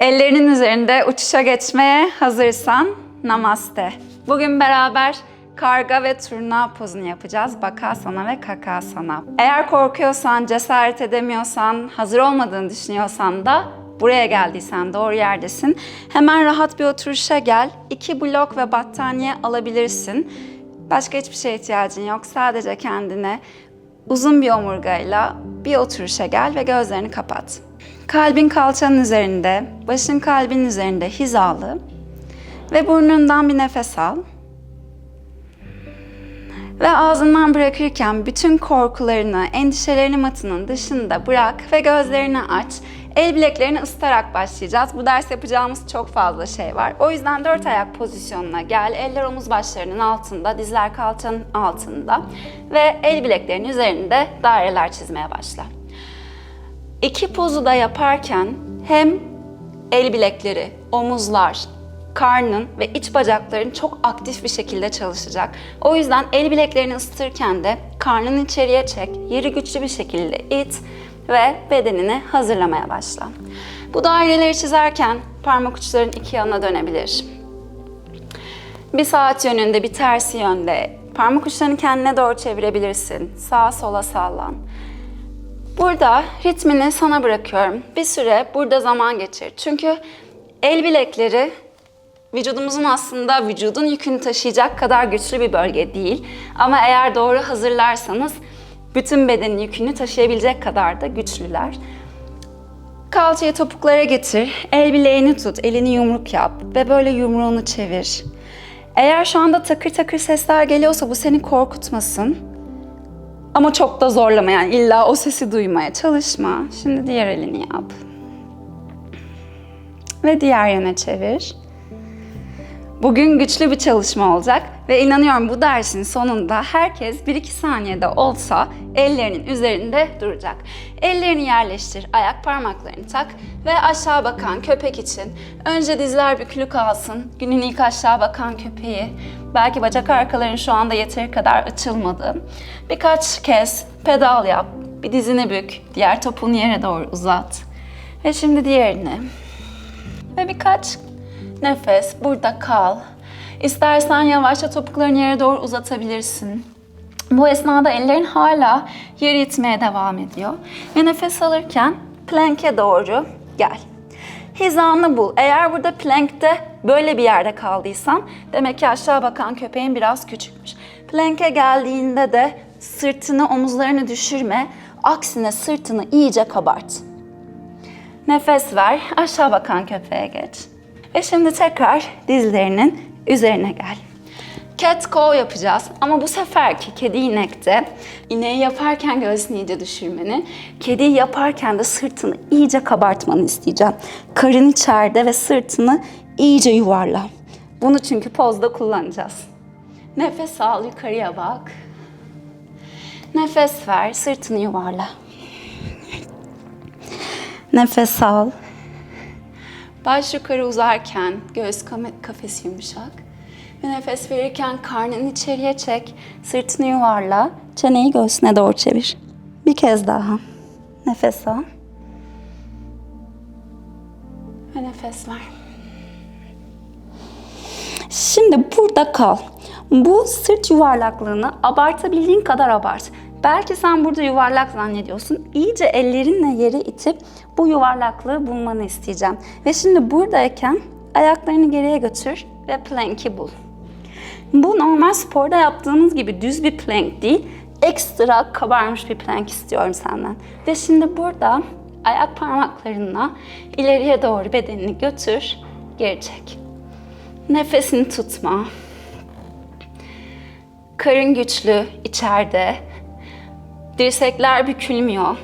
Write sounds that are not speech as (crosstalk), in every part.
Ellerinin üzerinde uçuşa geçmeye hazırsan namaste. Bugün beraber karga ve turna pozunu yapacağız. Bakasana ve kakasana. Eğer korkuyorsan, cesaret edemiyorsan, hazır olmadığını düşünüyorsan da buraya geldiysen doğru yerdesin. Hemen rahat bir oturuşa gel. İki blok ve battaniye alabilirsin. Başka hiçbir şeye ihtiyacın yok. Sadece kendine uzun bir omurgayla bir oturuşa gel ve gözlerini kapat. Kalbin kalçanın üzerinde, başın kalbin üzerinde hizalı ve burnundan bir nefes al. Ve ağzından bırakırken bütün korkularını, endişelerini matının dışında bırak ve gözlerini aç. El bileklerini ısıtarak başlayacağız. Bu ders yapacağımız çok fazla şey var. O yüzden dört ayak pozisyonuna gel. Eller omuz başlarının altında, dizler kalçanın altında ve el bileklerinin üzerinde daireler çizmeye başla. İki pozu da yaparken hem el bilekleri, omuzlar, karnın ve iç bacakların çok aktif bir şekilde çalışacak. O yüzden el bileklerini ısıtırken de karnını içeriye çek, yeri güçlü bir şekilde it ve bedenini hazırlamaya başla. Bu daireleri çizerken parmak uçların iki yanına dönebilir. Bir saat yönünde, bir tersi yönde. Parmak uçlarını kendine doğru çevirebilirsin. Sağa sola sallan. Burada ritmini sana bırakıyorum. Bir süre burada zaman geçir. Çünkü el bilekleri vücudumuzun aslında vücudun yükünü taşıyacak kadar güçlü bir bölge değil. Ama eğer doğru hazırlarsanız bütün bedenin yükünü taşıyabilecek kadar da güçlüler. Kalçayı topuklara getir, el bileğini tut, elini yumruk yap ve böyle yumruğunu çevir. Eğer şu anda takır takır sesler geliyorsa bu seni korkutmasın. Ama çok da zorlama yani illa o sesi duymaya çalışma. Şimdi diğer elini yap. Ve diğer yana çevir. Bugün güçlü bir çalışma olacak ve inanıyorum bu dersin sonunda herkes 1-2 saniyede olsa ellerinin üzerinde duracak. Ellerini yerleştir, ayak parmaklarını tak ve aşağı bakan köpek için önce dizler bükülü kalsın. Günün ilk aşağı bakan köpeği. Belki bacak arkaların şu anda yeteri kadar açılmadı. Birkaç kez pedal yap, bir dizini bük, diğer topunu yere doğru uzat. Ve şimdi diğerini. Ve birkaç Nefes, burada kal. İstersen yavaşça topuklarını yere doğru uzatabilirsin. Bu esnada ellerin hala yeri itmeye devam ediyor. Ve nefes alırken plank'e doğru gel. Hizanı bul. Eğer burada plank'te böyle bir yerde kaldıysan demek ki aşağı bakan köpeğin biraz küçükmüş. Plank'e geldiğinde de sırtını, omuzlarını düşürme. Aksine sırtını iyice kabart. Nefes ver, aşağı bakan köpeğe geç. Ve şimdi tekrar dizlerinin üzerine gel. Cat cow yapacağız ama bu seferki kedi inekte ineği yaparken göğsünü iyice düşürmeni, kediyi yaparken de sırtını iyice kabartmanı isteyeceğim. Karın içeride ve sırtını iyice yuvarla. Bunu çünkü pozda kullanacağız. Nefes al, yukarıya bak. Nefes ver, sırtını yuvarla. Nefes al. Baş yukarı uzarken göğüs kafesi yumuşak. Ve nefes verirken karnını içeriye çek. Sırtını yuvarla. Çeneyi göğsüne doğru çevir. Bir kez daha. Nefes al. Ve nefes ver. Şimdi burada kal. Bu sırt yuvarlaklığını abartabildiğin kadar abart. Belki sen burada yuvarlak zannediyorsun. İyice ellerinle yere itip bu yuvarlaklığı bulmanı isteyeceğim. Ve şimdi buradayken ayaklarını geriye götür ve plank'i bul. Bu normal sporda yaptığımız gibi düz bir plank değil, ekstra kabarmış bir plank istiyorum senden. Ve şimdi burada ayak parmaklarınla ileriye doğru bedenini götür, geri çek. Nefesini tutma. Karın güçlü içeride. Dirsekler bükülmüyor.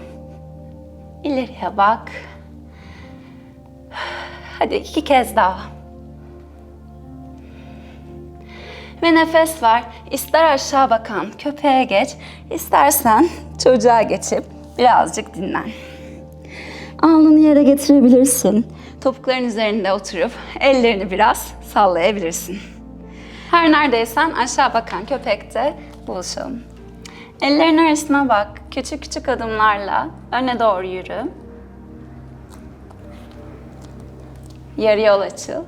İleriye bak. Hadi iki kez daha. Ve nefes ver. İster aşağı bakan köpeğe geç, istersen çocuğa geçip birazcık dinlen. Alnını yere getirebilirsin. Topukların üzerinde oturup ellerini biraz sallayabilirsin. Her neredeysen aşağı bakan köpekte buluşalım. Ellerin arasına bak. Küçük küçük adımlarla öne doğru yürü. Yarı yol açıl.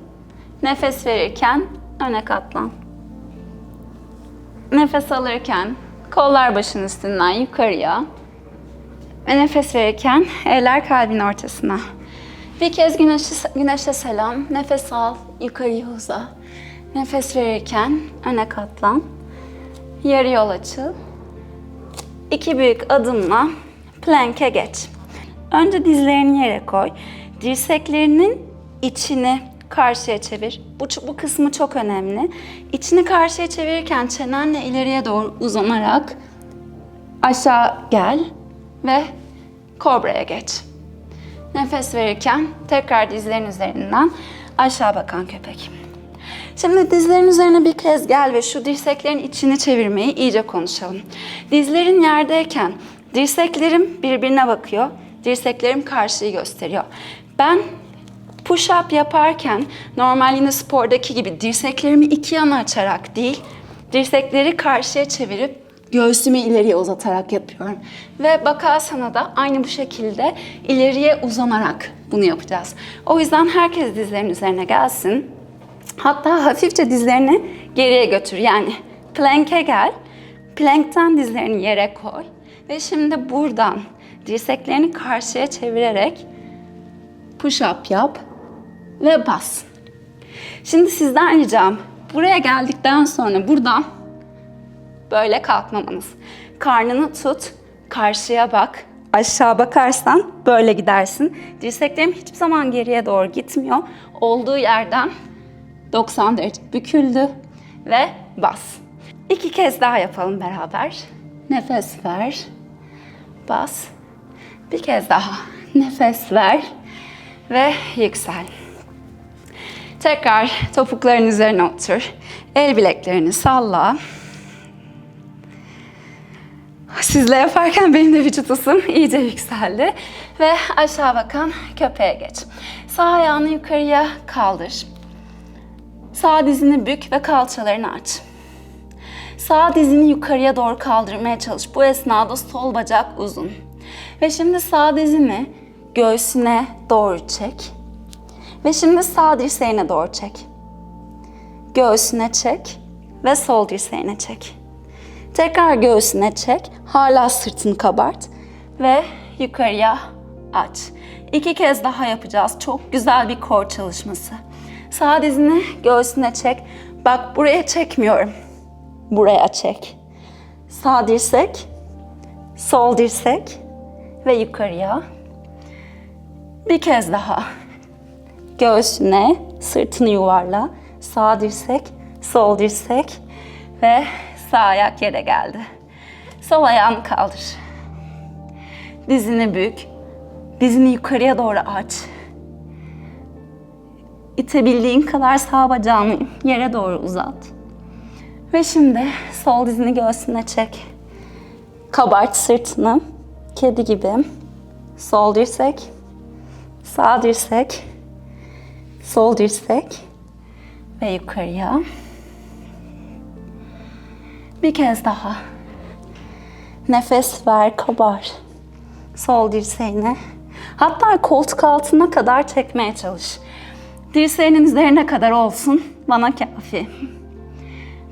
Nefes verirken öne katlan. Nefes alırken kollar başın üstünden yukarıya. Ve nefes verirken eller kalbin ortasına. Bir kez güneşe, güneşe selam. Nefes al, yukarıya uza. Nefes verirken öne katlan. Yarı yol açıl. İki büyük adımla plank'e geç. Önce dizlerini yere koy. Dirseklerinin içini karşıya çevir. Bu, bu kısmı çok önemli. İçini karşıya çevirirken çenenle ileriye doğru uzanarak aşağı gel ve kobraya geç. Nefes verirken tekrar dizlerin üzerinden aşağı bakan köpek. Şimdi dizlerin üzerine bir kez gel ve şu dirseklerin içini çevirmeyi iyice konuşalım. Dizlerin yerdeyken dirseklerim birbirine bakıyor. Dirseklerim karşıyı gösteriyor. Ben push up yaparken normal yine spordaki gibi dirseklerimi iki yana açarak değil, dirsekleri karşıya çevirip göğsümü ileriye uzatarak yapıyorum. Ve bakasana da aynı bu şekilde ileriye uzanarak bunu yapacağız. O yüzden herkes dizlerin üzerine gelsin. Hatta hafifçe dizlerini geriye götür. Yani plank'e gel. Plank'ten dizlerini yere koy. Ve şimdi buradan dirseklerini karşıya çevirerek push up yap ve bas. Şimdi sizden ricam buraya geldikten sonra buradan böyle kalkmamanız. Karnını tut, karşıya bak. Aşağı bakarsan böyle gidersin. Dirseklerim hiçbir zaman geriye doğru gitmiyor. Olduğu yerden 90 derece büküldü ve bas. İki kez daha yapalım beraber. Nefes ver. Bas. Bir kez daha. Nefes ver ve yüksel. Tekrar topukların üzerine otur. El bileklerini salla. Sizle yaparken benim de vücut ısım iyice yükseldi. Ve aşağı bakan köpeğe geç. Sağ ayağını yukarıya kaldır. Sağ dizini bük ve kalçalarını aç. Sağ dizini yukarıya doğru kaldırmaya çalış. Bu esnada sol bacak uzun. Ve şimdi sağ dizini göğsüne doğru çek. Ve şimdi sağ dirseğine doğru çek. Göğsüne çek ve sol dirseğine çek. Tekrar göğsüne çek. Hala sırtını kabart ve yukarıya aç. İki kez daha yapacağız. Çok güzel bir kor çalışması. Sağ dizini göğsüne çek. Bak buraya çekmiyorum. Buraya çek. Sağ dirsek, sol dirsek ve yukarıya. Bir kez daha. Göğsüne, sırtını yuvarla. Sağ dirsek, sol dirsek ve sağ ayak yere geldi. Sol ayağını kaldır. Dizini bük. Dizini yukarıya doğru aç. İtebildiğin kadar sağ bacağını yere doğru uzat. Ve şimdi sol dizini göğsüne çek. Kabart sırtını. Kedi gibi. Sol dirsek. Sağ dirsek. Sol dirsek. Ve yukarıya. Bir kez daha. Nefes ver, kabar. Sol dirseğine. Hatta koltuk altına kadar çekmeye çalış. Dirseğinin üzerine kadar olsun. Bana kafi.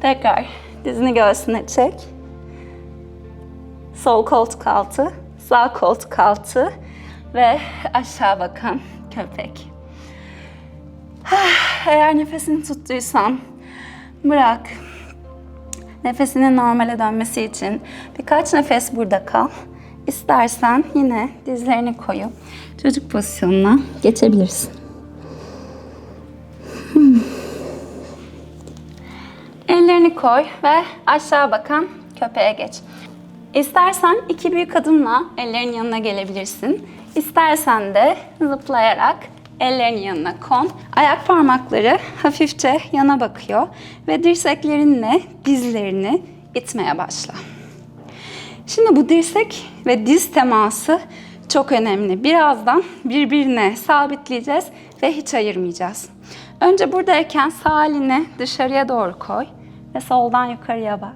Tekrar dizini göğsüne çek. Sol koltuk altı, sağ koltuk altı ve aşağı bakan köpek. (sighs) Eğer nefesini tuttuysan bırak. Nefesinin normale dönmesi için birkaç nefes burada kal. İstersen yine dizlerini koyup çocuk pozisyonuna geçebilirsin. Ellerini koy ve aşağı bakan köpeğe geç. İstersen iki büyük adımla ellerin yanına gelebilirsin. İstersen de zıplayarak ellerin yanına kon. Ayak parmakları hafifçe yana bakıyor ve dirseklerinle dizlerini itmeye başla. Şimdi bu dirsek ve diz teması çok önemli. Birazdan birbirine sabitleyeceğiz ve hiç ayırmayacağız. Önce buradayken sağ elini dışarıya doğru koy ve soldan yukarıya bak.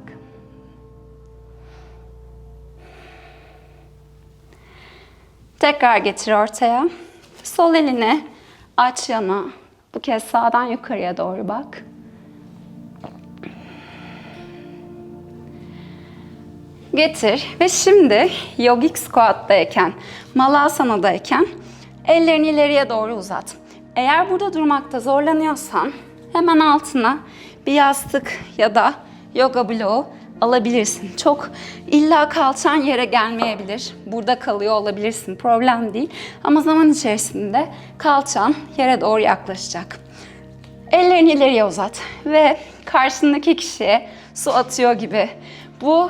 Tekrar getir ortaya. Sol elini aç yana Bu kez sağdan yukarıya doğru bak. Getir ve şimdi yogic squat'tayken, malasana'dayken ellerini ileriye doğru uzat. Eğer burada durmakta zorlanıyorsan hemen altına bir yastık ya da yoga bloğu alabilirsin. Çok illa kalçan yere gelmeyebilir. Burada kalıyor olabilirsin. Problem değil. Ama zaman içerisinde kalçan yere doğru yaklaşacak. Ellerini ileriye uzat ve karşındaki kişiye su atıyor gibi. Bu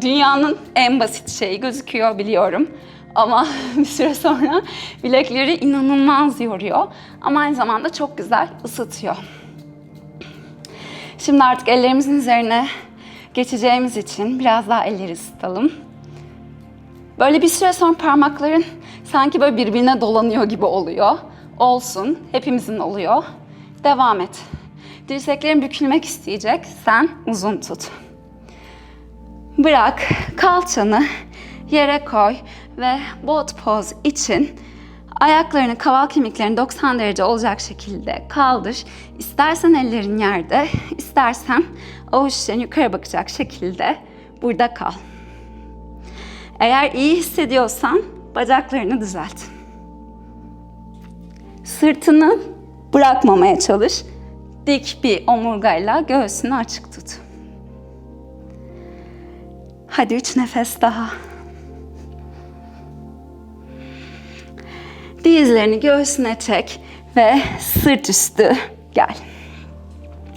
dünyanın en basit şeyi gözüküyor biliyorum. Ama (laughs) bir süre sonra bilekleri inanılmaz yoruyor. Ama aynı zamanda çok güzel ısıtıyor. Şimdi artık ellerimizin üzerine geçeceğimiz için biraz daha elleri ısıtalım. Böyle bir süre sonra parmakların sanki böyle birbirine dolanıyor gibi oluyor. Olsun, hepimizin oluyor. Devam et. Dirseklerin bükülmek isteyecek, sen uzun tut. Bırak, kalçanı yere koy ve bot pose için ayaklarını, kaval kemiklerini 90 derece olacak şekilde kaldır. İstersen ellerin yerde, istersen avuç içlerin yukarı bakacak şekilde burada kal. Eğer iyi hissediyorsan bacaklarını düzelt. Sırtını bırakmamaya çalış. Dik bir omurgayla göğsünü açık tut. Hadi üç nefes daha. Dizlerini göğsüne çek ve sırt üstü gel.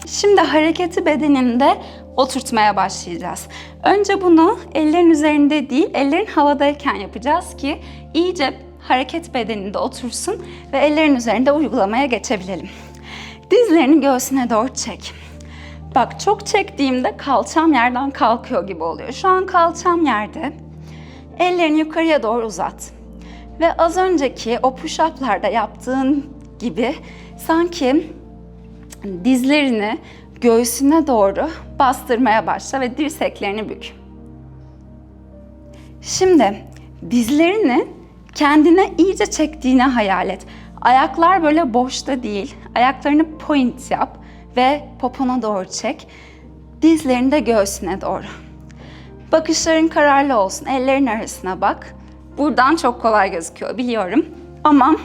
Şimdi hareketi bedeninde oturtmaya başlayacağız. Önce bunu ellerin üzerinde değil, ellerin havadayken yapacağız ki iyice hareket bedeninde otursun ve ellerin üzerinde uygulamaya geçebilelim. Dizlerini göğsüne doğru çek. Bak çok çektiğimde kalçam yerden kalkıyor gibi oluyor. Şu an kalçam yerde. Ellerini yukarıya doğru uzat. Ve az önceki o push-up'larda yaptığın gibi sanki dizlerini göğsüne doğru bastırmaya başla ve dirseklerini bük. Şimdi dizlerini kendine iyice çektiğini hayal et. Ayaklar böyle boşta değil. Ayaklarını point yap ve popona doğru çek. Dizlerini de göğsüne doğru. Bakışların kararlı olsun. Ellerin arasına bak. Buradan çok kolay gözüküyor biliyorum. Ama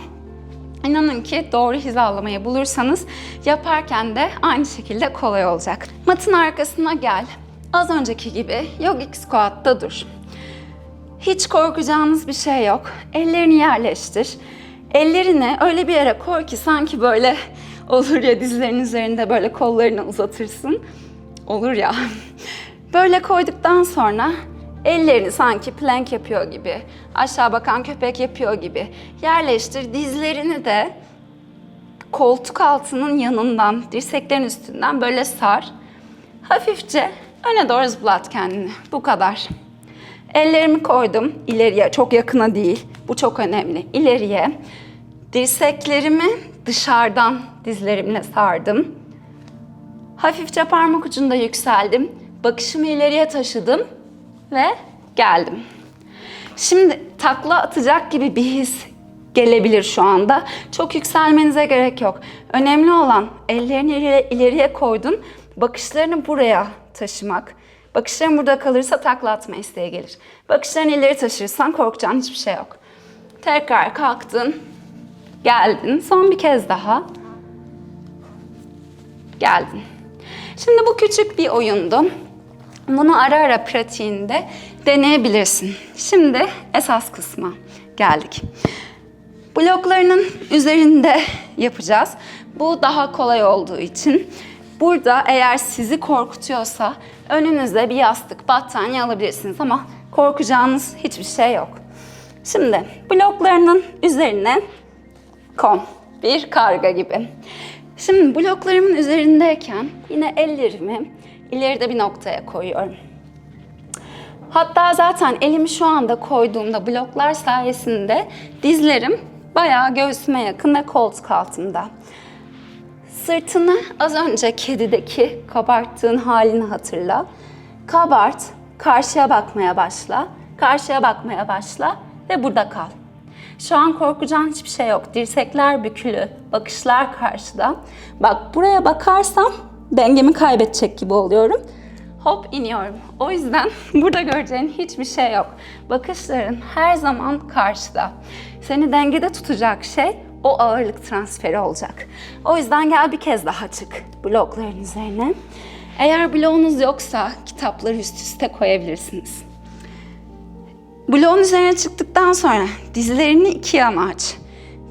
inanın ki doğru hizalamayı bulursanız yaparken de aynı şekilde kolay olacak. Matın arkasına gel. Az önceki gibi yogic squat'ta dur. Hiç korkacağınız bir şey yok. Ellerini yerleştir. Ellerini öyle bir yere koy ki sanki böyle olur ya dizlerin üzerinde böyle kollarını uzatırsın. Olur ya. Böyle koyduktan sonra ellerini sanki plank yapıyor gibi, aşağı bakan köpek yapıyor gibi yerleştir. Dizlerini de koltuk altının yanından, dirseklerin üstünden böyle sar. Hafifçe öne doğru zıplat kendini. Bu kadar. Ellerimi koydum ileriye, çok yakına değil. Bu çok önemli. İleriye. Dirseklerimi dışarıdan dizlerimle sardım. Hafifçe parmak ucunda yükseldim. Bakışımı ileriye taşıdım ve geldim. Şimdi takla atacak gibi bir his gelebilir şu anda. Çok yükselmenize gerek yok. Önemli olan ellerini ileriye, koydun. Bakışlarını buraya taşımak. Bakışların burada kalırsa takla atma isteği gelir. Bakışlarını ileri taşırsan korkacağın hiçbir şey yok. Tekrar kalktın. Geldin. Son bir kez daha. Geldin. Şimdi bu küçük bir oyundu. Bunu ara ara pratiğinde deneyebilirsin. Şimdi esas kısma geldik. Bloklarının üzerinde yapacağız. Bu daha kolay olduğu için. Burada eğer sizi korkutuyorsa önünüzde bir yastık, battaniye alabilirsiniz ama korkacağınız hiçbir şey yok. Şimdi bloklarının üzerine kon. Bir karga gibi. Şimdi bloklarımın üzerindeyken yine ellerimi ileride bir noktaya koyuyorum. Hatta zaten elimi şu anda koyduğumda bloklar sayesinde dizlerim bayağı göğsüme yakın ve koltuk altında. Sırtını az önce kedideki kabarttığın halini hatırla. Kabart, karşıya bakmaya başla, karşıya bakmaya başla ve burada kal. Şu an korkacağın hiçbir şey yok. Dirsekler bükülü, bakışlar karşıda. Bak buraya bakarsam dengemi kaybedecek gibi oluyorum. Hop iniyorum. O yüzden (laughs) burada göreceğin hiçbir şey yok. Bakışların her zaman karşıda. Seni dengede tutacak şey o ağırlık transferi olacak. O yüzden gel bir kez daha çık blokların üzerine. Eğer bloğunuz yoksa kitapları üst üste koyabilirsiniz. Bloğun üzerine çıktıktan sonra dizlerini iki yana aç.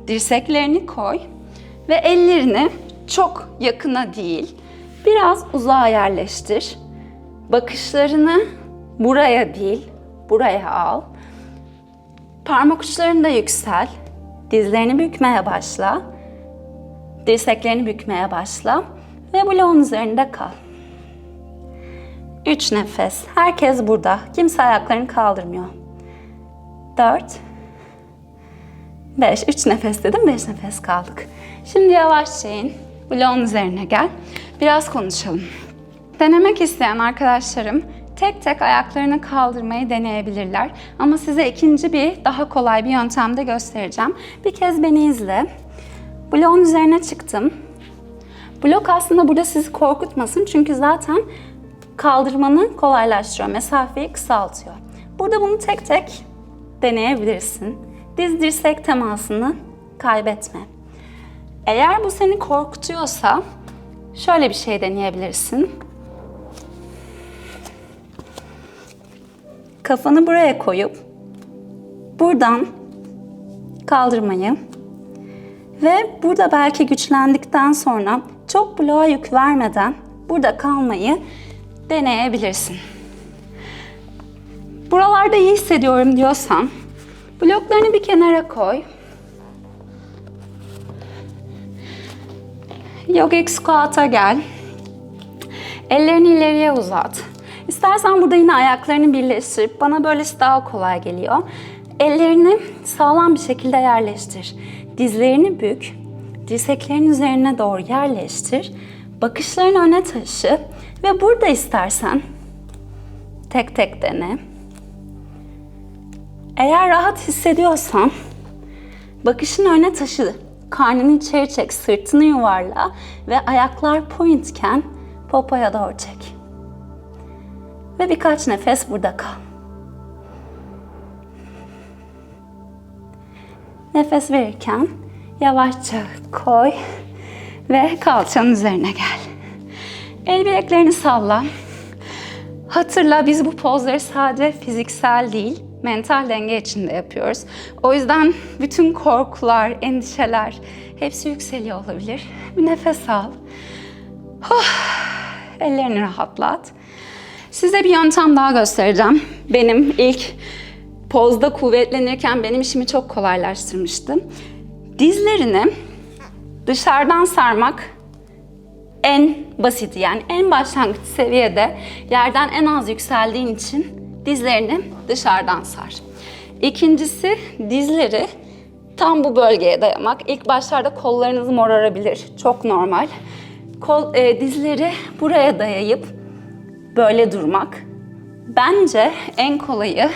Dirseklerini koy ve ellerini çok yakına değil, biraz uzağa yerleştir. Bakışlarını buraya değil, buraya al. Parmak uçlarını da yüksel. Dizlerini bükmeye başla. Dirseklerini bükmeye başla ve bloğun üzerinde kal. Üç nefes. Herkes burada. Kimse ayaklarını kaldırmıyor. Dört. Beş. Üç nefes dedim. Beş nefes kaldık. Şimdi yavaşça in. Bloğun üzerine gel. Biraz konuşalım. Denemek isteyen arkadaşlarım tek tek ayaklarını kaldırmayı deneyebilirler. Ama size ikinci bir daha kolay bir yöntem de göstereceğim. Bir kez beni izle. Bloğun üzerine çıktım. Blok aslında burada sizi korkutmasın çünkü zaten kaldırmanı kolaylaştırıyor, mesafeyi kısaltıyor. Burada bunu tek tek deneyebilirsin. Diz dirsek temasını kaybetme. Eğer bu seni korkutuyorsa şöyle bir şey deneyebilirsin. Kafanı buraya koyup buradan kaldırmayı ve burada belki güçlendikten sonra çok bloğa yük vermeden burada kalmayı deneyebilirsin. Buralarda iyi hissediyorum diyorsan bloklarını bir kenara koy. Yogic squat'a gel. Ellerini ileriye uzat. İstersen burada yine ayaklarını birleştirip bana böylesi daha kolay geliyor. Ellerini sağlam bir şekilde yerleştir. Dizlerini bük. Dirseklerin üzerine doğru yerleştir. Bakışlarını öne taşı ve burada istersen tek tek dene. Eğer rahat hissediyorsan bakışını öne taşı. Karnını içeri çek, sırtını yuvarla ve ayaklar pointken popoya doğru çek. Ve birkaç nefes burada kal. Nefes verirken yavaşça koy ve kalçanın üzerine gel. El bileklerini salla. Hatırla biz bu pozları sadece fiziksel değil, mental denge içinde yapıyoruz. O yüzden bütün korkular, endişeler hepsi yükseliyor olabilir. Bir nefes al. Oh, ellerini rahatlat. Size bir yöntem daha göstereceğim. Benim ilk pozda kuvvetlenirken benim işimi çok kolaylaştırmıştı. Dizlerini dışarıdan sarmak en basiti yani en başlangıç seviyede yerden en az yükseldiğin için dizlerini dışarıdan sar. İkincisi dizleri tam bu bölgeye dayamak. İlk başlarda kollarınız morarabilir. Çok normal. Kol, e, dizleri buraya dayayıp böyle durmak. Bence en kolayı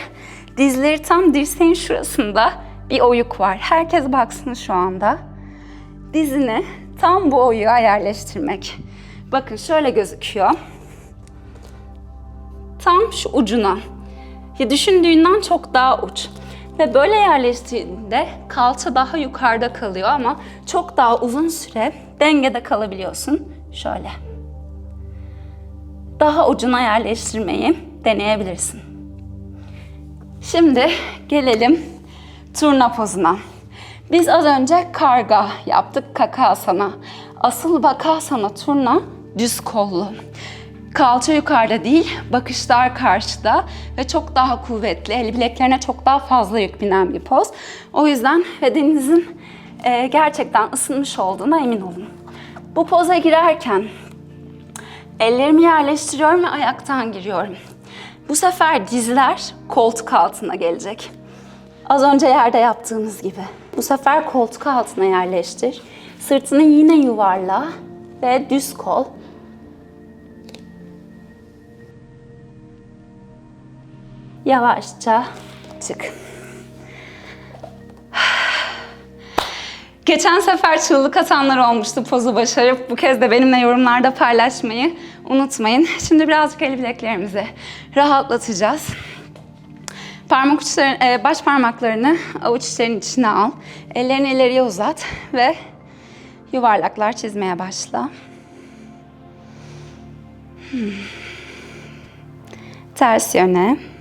dizleri tam dirseğin şurasında bir oyuk var. Herkes baksın şu anda. Dizini tam bu oyuğa yerleştirmek. Bakın şöyle gözüküyor. Tam şu ucuna. Ya düşündüğünden çok daha uç. Ve böyle yerleştiğinde kalça daha yukarıda kalıyor ama çok daha uzun süre dengede kalabiliyorsun. Şöyle. Daha ucuna yerleştirmeyi deneyebilirsin. Şimdi gelelim turna pozuna. Biz az önce karga yaptık kakasana. Asıl bakasana turna düz kollu. Kalça yukarıda değil, bakışlar karşıda ve çok daha kuvvetli, el bileklerine çok daha fazla yük binen bir poz. O yüzden bedeninizin e, gerçekten ısınmış olduğuna emin olun. Bu poza girerken ellerimi yerleştiriyorum ve ayaktan giriyorum. Bu sefer dizler koltuk altına gelecek. Az önce yerde yaptığımız gibi. Bu sefer koltuk altına yerleştir. Sırtını yine yuvarla ve düz kol. Yavaşça çık. Geçen sefer çığlık atanlar olmuştu pozu başarıp bu kez de benimle yorumlarda paylaşmayı unutmayın. Şimdi birazcık el bileklerimizi rahatlatacağız. Parmak uçları, e, baş parmaklarını avuç içlerinin içine al. Ellerini ileriye uzat ve yuvarlaklar çizmeye başla. Hmm. Ters yöne.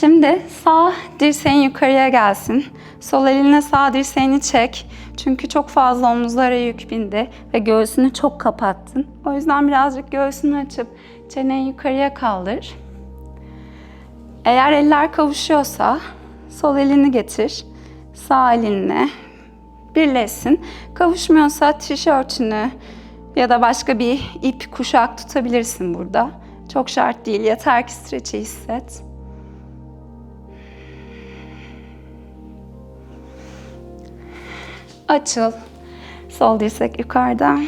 Şimdi sağ dirseğin yukarıya gelsin. Sol elinle sağ dirseğini çek. Çünkü çok fazla omuzlara yük bindi ve göğsünü çok kapattın. O yüzden birazcık göğsünü açıp çeneyi yukarıya kaldır. Eğer eller kavuşuyorsa sol elini getir. Sağ elinle birleşsin. Kavuşmuyorsa tişörtünü ya da başka bir ip kuşak tutabilirsin burada. Çok şart değil. Yeter ki streçi hisset. Açıl. Sol dirsek yukarıda.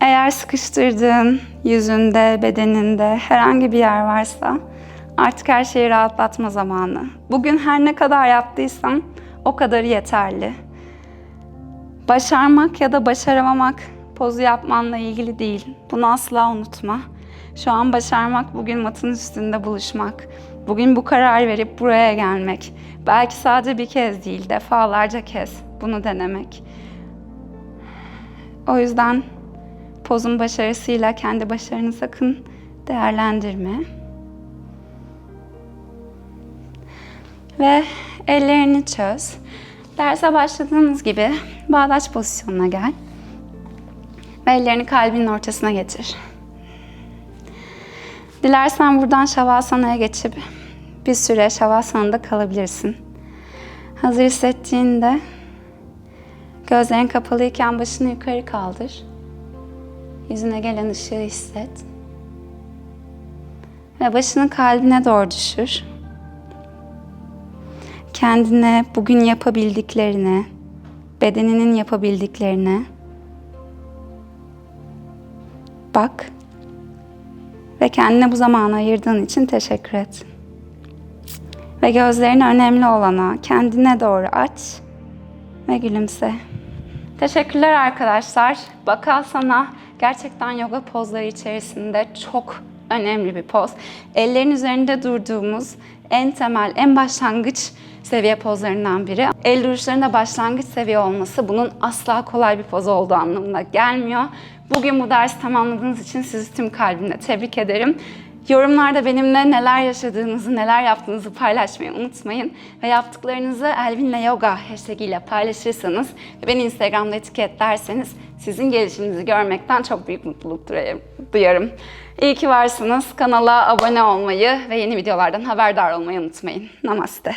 Eğer sıkıştırdığın yüzünde, bedeninde herhangi bir yer varsa artık her şeyi rahatlatma zamanı. Bugün her ne kadar yaptıysan o kadarı yeterli. Başarmak ya da başaramamak pozu yapmanla ilgili değil. Bunu asla unutma. Şu an başarmak bugün matın üstünde buluşmak. Bugün bu karar verip buraya gelmek. Belki sadece bir kez değil, defalarca kez bunu denemek. O yüzden pozun başarısıyla kendi başarını sakın değerlendirme. Ve ellerini çöz. Derse başladığımız gibi bağdaş pozisyonuna gel. Ve ellerini kalbinin ortasına getir. Dilersen buradan Şavasana'ya geçip bir süre Şavasana'da kalabilirsin. Hazır hissettiğinde gözlerin kapalıyken başını yukarı kaldır. Yüzüne gelen ışığı hisset. Ve başını kalbine doğru düşür. Kendine bugün yapabildiklerine, bedeninin yapabildiklerine bak ve kendine bu zamanı ayırdığın için teşekkür et. Ve gözlerini önemli olana, kendine doğru aç ve gülümse. Teşekkürler arkadaşlar. Bakasana gerçekten yoga pozları içerisinde çok önemli bir poz. Ellerin üzerinde durduğumuz en temel, en başlangıç seviye pozlarından biri. El duruşlarında başlangıç seviye olması bunun asla kolay bir poz olduğu anlamına gelmiyor. Bugün bu dersi tamamladığınız için sizi tüm kalbimle tebrik ederim. Yorumlarda benimle neler yaşadığınızı, neler yaptığınızı paylaşmayı unutmayın. Ve yaptıklarınızı Elvin'le Yoga hashtag ile paylaşırsanız ve beni Instagram'da etiketlerseniz sizin gelişiminizi görmekten çok büyük mutluluk duyarım-. İyi ki varsınız. Kanala abone olmayı ve yeni videolardan haberdar olmayı unutmayın. Namaste.